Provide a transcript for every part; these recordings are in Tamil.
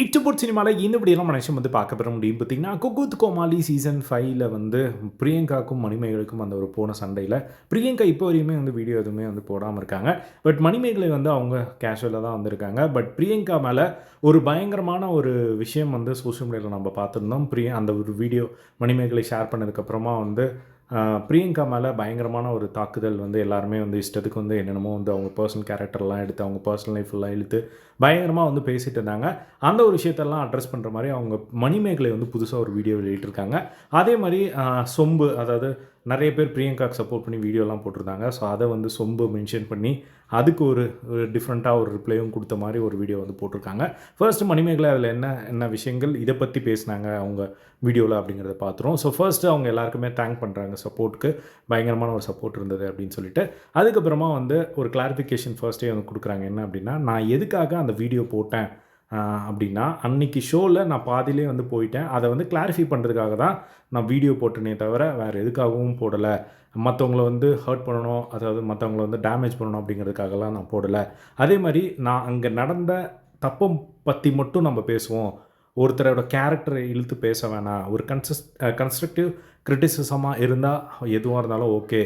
இட்டுபோட் சினிமாவில் இந்த இப்படியெல்லாம் மனுஷன் வந்து பார்க்க பெற முடியும். பார்த்தீங்கன்னா குகுத் கோமாளி சீசன் ஃபைவ்ல வந்து பிரியங்காக்கும் மணிமேகலுக்கும் அந்த ஒரு போன சண்டையில் பிரியங்கா இப்போ வரையுமே வந்து வீடியோ எதுவுமே வந்து போடாமல் இருக்காங்க. பட் மணிமேகலை வந்து அவங்க கேஷுவலாக தான் வந்திருக்காங்க. பட் பிரியங்கா மேலே ஒரு பயங்கரமான ஒரு விஷயம் வந்து சோஷியல் மீடியாவில் நம்ம பார்த்துருந்தோம். பிரிய அந்த ஒரு வீடியோ மணிமேகலை ஷேர் பண்ணதுக்கப்புறமா வந்து பிரியங்கா மேலே பயங்கரமான ஒரு தாக்குதல் வந்து எல்லாருமே வந்து இஷ்டத்துக்கு வந்து என்னென்னமோ வந்து அவங்க பர்சனல் கேரக்டர்லாம் எடுத்து அவங்க பர்சனல் லைஃப்லாம் இழுத்து பயங்கரமாக வந்து பேசிகிட்டு இருந்தாங்க. அந்த ஒரு விஷயத்தெல்லாம் அட்ரஸ் பண்ணுற மாதிரி அவங்க மணிமேகலை வந்து புதுசாக ஒரு வீடியோ வெளியிட்டிருக்காங்க. அதே மாதிரி சொம்பு அதாவது நிறைய பேர் பிரியங்காக்கு சப்போர்ட் பண்ணி வீடியோலாம் போட்டிருந்தாங்க. ஸோ அதை வந்து சொம்பு மென்ஷன் பண்ணி அதுக்கு ஒரு ஒரு டிஃப்ரெண்ட்டாக ஒரு ரிப்ளையும் கொடுத்த மாதிரி ஒரு வீடியோ வந்து போட்டிருக்காங்க. ஃபர்ஸ்ட் மணிமேகலை அதில் என்ன என்ன விஷயங்கள் இதை பற்றி பேசினாங்க அவங்க வீடியோவில் அப்படிங்கிறத பார்த்துருவோம். ஸோ ஃபர்ஸ்ட்டு அவங்க எல்லாருக்குமே தேங்க் பண்ணுறாங்க சப்போர்ட்டுக்கு பயங்கரமான ஒரு சப்போர்ட் இருந்தது அப்படின்னு சொல்லிட்டு. அதுக்கப்புறமா வந்து ஒரு கிளாரிஃபிகேஷன் ஃபர்ஸ்ட்டே வந்து கொடுக்குறாங்க. என்ன அப்படின்னா நான் எதுக்காக அந்த வீடியோ போட்டேன்? அப்படின்னா அன்னைக்கு ஷோவில் நான் பாதியிலே வந்து போயிட்டேன். அதை வந்து கிளாரிஃபை பண்ணுறதுக்காக தான் நான் வீடியோ போட்டேனே தவிர வேறு எதுக்காகவும் போடலை. மற்றவங்கள வந்து ஹர்ட் பண்ணணும் அதாவது மற்றவங்கள வந்து டேமேஜ் பண்ணணும் அப்படிங்கிறதுக்காகலாம் நான் போடலை. அதே மாதிரி நான் அங்கே நடந்த தப்பை பற்றி மட்டும் நம்ம பேசுவோம். ஒருத்தரோட கேரக்டரை இழுத்து பேச வேணாம். ஒரு கன்சஸ் கன்ஸ்ட்ரக்டிவ் கிரிட்டிசிசமாக இருந்தால் எதுவாக இருந்தாலும் ஓகே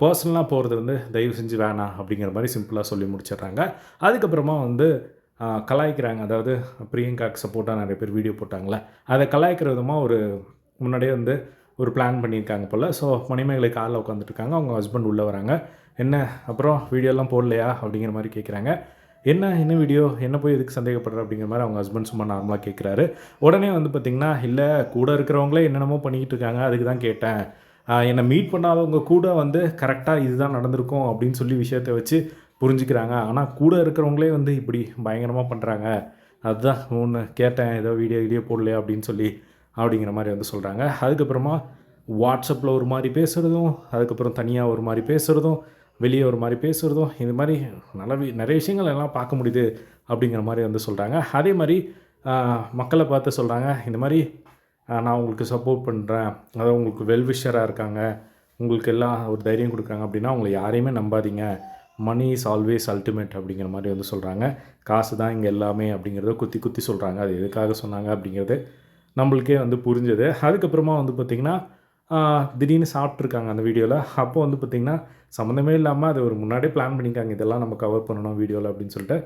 பர்சனலாக போகிறது வந்து தயவு செஞ்சு வேணாம் அப்படிங்கிற மாதிரி சிம்பிளாக சொல்லி முடிச்சிடுறாங்க. அதுக்கப்புறமா வந்து கலாய்க்கிறாங்க. அதாவது பிரியங்காக்கு சப்போர்ட்டாக நிறைய பேர் வீடியோ போட்டாங்களே. அதை கலாய்க்கிற விதமாக ஒரு முன்னாடியே வந்து ஒரு பிளான் பண்ணியிருக்காங்க போல். ஸோ மணிமேகலை காலில் உட்காந்துட்டு இருக்காங்க அவங்க ஹஸ்பண்ட் உள்ளே வராங்க. என்ன அப்புறம் வீடியோலாம் போடலையா? அப்படிங்கிற மாதிரி கேட்குறாங்க என்ன என்ன வீடியோ என்ன போய் எதுக்கு சந்தேகப்படுற? அப்படிங்கிற மாதிரி அவங்க ஹஸ்பண்ட் சும்மா நார்மலாக கேட்குறாரு உடனே வந்து பார்த்திங்கன்னா இல்லை கூட இருக்கிறவங்களே என்னென்னமோ பண்ணிக்கிட்டு இருக்காங்க. அதுக்கு தான் கேட்டேன். என்னை மீட் பண்ணாதவங்க கூட வந்து கரெக்டாக இதுதான் நடந்திருக்கும் அப்படின்னு சொல்லி விஷயத்தை வச்சு புரிஞ்சுக்கிறாங்க. ஆனால் கூட இருக்கிறவங்களே வந்து இப்படி பயங்கரமாக பண்ணுறாங்க அதுதான் ஒன்று கேட்டேன் ஏதோ வீடியோ வீடியோ போடலையா அப்படின்னு சொல்லி அப்படிங்கிற மாதிரி வந்து சொல்கிறாங்க அதுக்கப்புறமா வாட்ஸ்அப்பில் ஒரு மாதிரி பேசுகிறதும் அதுக்கப்புறம் தனியாக ஒரு மாதிரி பேசுகிறதும் வெளியே ஒரு மாதிரி பேசுகிறதும் இது மாதிரி நல்ல வி- நிறைய விஷயங்கள் எல்லாம் பார்க்க முடியுது அப்படிங்கிற மாதிரி வந்து சொல்கிறாங்க அதே மாதிரி மக்களை பார்த்து சொல்கிறாங்க இந்த மாதிரி நான் உங்களுக்கு சப்போர்ட் பண்ணுறேன் அதாவது உங்களுக்கு வெல்விஷராக இருக்காங்க. உங்களுக்கு எல்லாம் ஒரு தைரியம் கொடுக்குறாங்க அப்படின்னா அவங்களை யாரையுமே நம்பாதீங்க. மணி இஸ் ஆல்வேஸ் அல்டிமேட் அப்படிங்கிற மாதிரி வந்து சொல்கிறாங்க காசு தான் இங்கே எல்லாமே அப்படிங்கிறத குத்தி குத்தி சொல்கிறாங்க அது எதுக்காக சொன்னாங்க அப்படிங்கிறது நம்மளுக்கே வந்து புரிஞ்சது. அதுக்கப்புறமா வந்து பார்த்திங்கன்னா திடீர்னு சாப்பிட்ருக்காங்க அந்த வீடியோவில் அப்போ வந்து பார்த்திங்கன்னா சம்மந்தமே இல்லாமல் அது ஒரு முன்னாடியே பிளான் பண்ணிக்காங்க இதெல்லாம் நம்ம கவர் பண்ணணும் வீடியோவில் அப்படின்னு சொல்லிட்டு.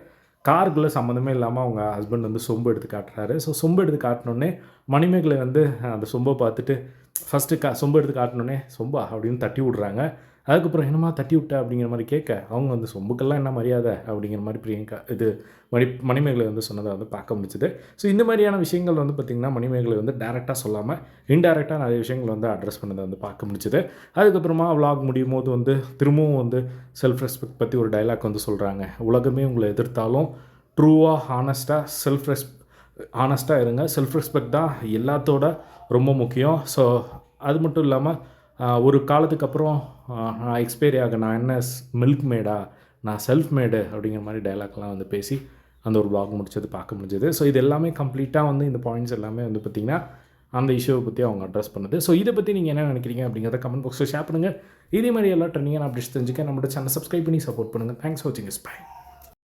காருக்குள்ளே சம்மந்தமே இல்லாமல் அவங்க ஹஸ்பண்ட் வந்து சொம்பு எடுத்து காட்டுறாரு. ஸோ சொம்பு எடுத்து காட்டினோடனே மணிமேகலை வந்து அந்த சொம்பை பார்த்துட்டு ஃபஸ்ட்டு கா சொம்பு எடுத்து காட்டினோடனே சொம்பா அப்படின்னு தட்டி விட்றாங்க. அதுக்கப்புறம் என்னமா தட்டி விட்ட அப்படிங்கிற மாதிரி கேட்க அவங்க வந்து சொம்புக்கெல்லாம் என்ன மரியாதை அப்படிங்கிற மாதிரி பிரியங்கா இது மணி மணிமேகலை வந்து சொன்னதை வந்து பார்க்க முடிச்சுது ஸோ இந்த மாதிரியான விஷயங்கள் வந்து பார்த்திங்கன்னா மணிமேகலை வந்து டேரெக்டாக சொல்லாமல் இன்டெரக்டாக நிறைய விஷயங்கள் வந்து அட்ரஸ் பண்ணதை வந்து பார்க்க முடிச்சுது அதுக்கப்புறமா vlog முடியும் போது வந்து திரும்பவும் வந்து செல்ஃப் ரெஸ்பெக்ட் பற்றி ஒரு டைலாக் வந்து சொல்கிறாங்க உலகமே உங்களை எதிர்த்தாலும் ட்ரூவாக ஹானஸ்ட்டாக செல்ஃப் ரெஸ் ஹானஸ்ட்டாக இருங்க. செல்ஃப் ரெஸ்பெக்ட் தான் எல்லாத்தோட ரொம்ப முக்கியம். ஸோ அது மட்டும் இல்லாமல் ஒரு காலத்துக்கு அப்புறம் நான் எக்ஸ்பைரி ஆக நான் என்ன மில்க் மேடா நான் செல்ஃப் மேடு அப்படிங்கிற மாதிரி டைலாக்லாம் வந்து பேசி அந்த ஒரு பிளாக் முடிச்சது பார்க்க முடிஞ்சது. ஸோ இது எல்லாமே கம்ப்ளீட்டாக வந்து இந்த பாயிண்ட்ஸ் எல்லாமே வந்து பார்த்திங்கன்னா அந்த இஷ்யூவை பற்றி அவங்க அட்ரஸ் பண்ணுது. ஸோ இதை பற்றி நீங்கள் என்ன நினைக்கிறீங்க அப்படிங்கிறத கமெண்ட் பாக்ஸில் ஷேர் பண்ணுங்கள் இதே மாதிரி எல்லா ட்ரெண்டிங்காக நான் அப்படி தெரிஞ்சுக்க நம்மளோட சேனல் சப்ஸ்கிரைப் பண்ணி சப்போர்ட் பண்ணுங்கள் தேங்க்ஸ் ஃபார் வாட்சிங் இஸ் பை